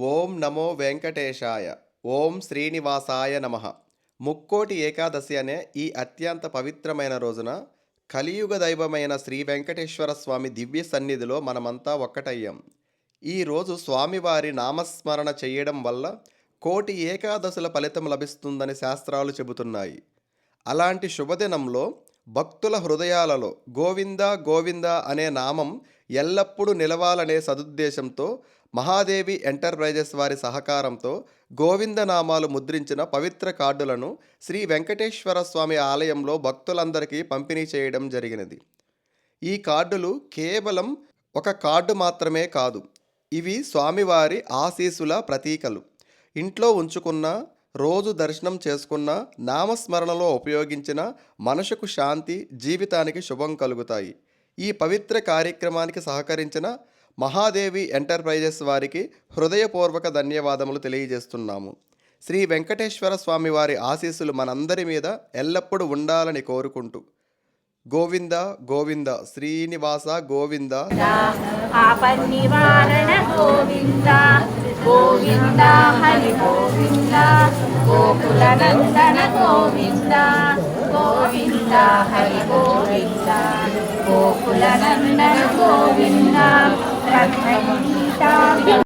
ఓం నమో వెంకటేశాయ. ఓం శ్రీనివాసాయ నమ. ముక్కోటి ఏకాదశి అనే ఈ అత్యంత పవిత్రమైన రోజున కలియుగ దైవమైన శ్రీ వెంకటేశ్వర స్వామి దివ్య సన్నిధిలో మనమంతా ఒక్కటయ్యాం. ఈ రోజు స్వామివారి నామస్మరణ చేయడం వల్ల కోటి ఏకాదశుల ఫలితం లభిస్తుందని శాస్త్రాలు చెబుతున్నాయి. అలాంటి శుభదినంలో భక్తుల హృదయాలలో గోవింద గోవింద అనే నామం ఎల్లప్పుడూ నిలవాలనే సదుద్దేశంతో మహాదేవి ఎంటర్ప్రైజెస్ వారి సహకారంతో గోవింద నామాలు ముద్రించిన పవిత్ర కార్డులను శ్రీ వెంకటేశ్వర స్వామి ఆలయంలో భక్తులందరికీ పంపిణీ చేయడం జరిగినది. ఈ కార్డులు కేవలం ఒక కార్డు మాత్రమే కాదు ఇవి స్వామివారి ఆశీసుల ప్రతీకలు. ఇంట్లో ఉంచుకున్న రోజు దర్శనం చేసుకున్న నామస్మరణలో ఉపయోగించిన మనసుకు శాంతి జీవితానికి శుభం కలుగుతాయి. ఈ పవిత్ర కార్యక్రమానికి సహకరించిన మహాదేవి ఎంటర్ప్రైజెస్ వారికి హృదయపూర్వక ధన్యవాదములు తెలియజేస్తున్నాము. శ్రీ వెంకటేశ్వర స్వామి వారి ఆశీస్సులు మనందరి మీద ఎల్లప్పుడూ ఉండాలని కోరుకుంటూ. గోవింద గోవింద శ్రీనివాస గోవింద. గోవింద గోవింద హరి గోవింద గోకులనందన గోవింద గోవింద హరి గోవింద గోకులనందన గోవింద.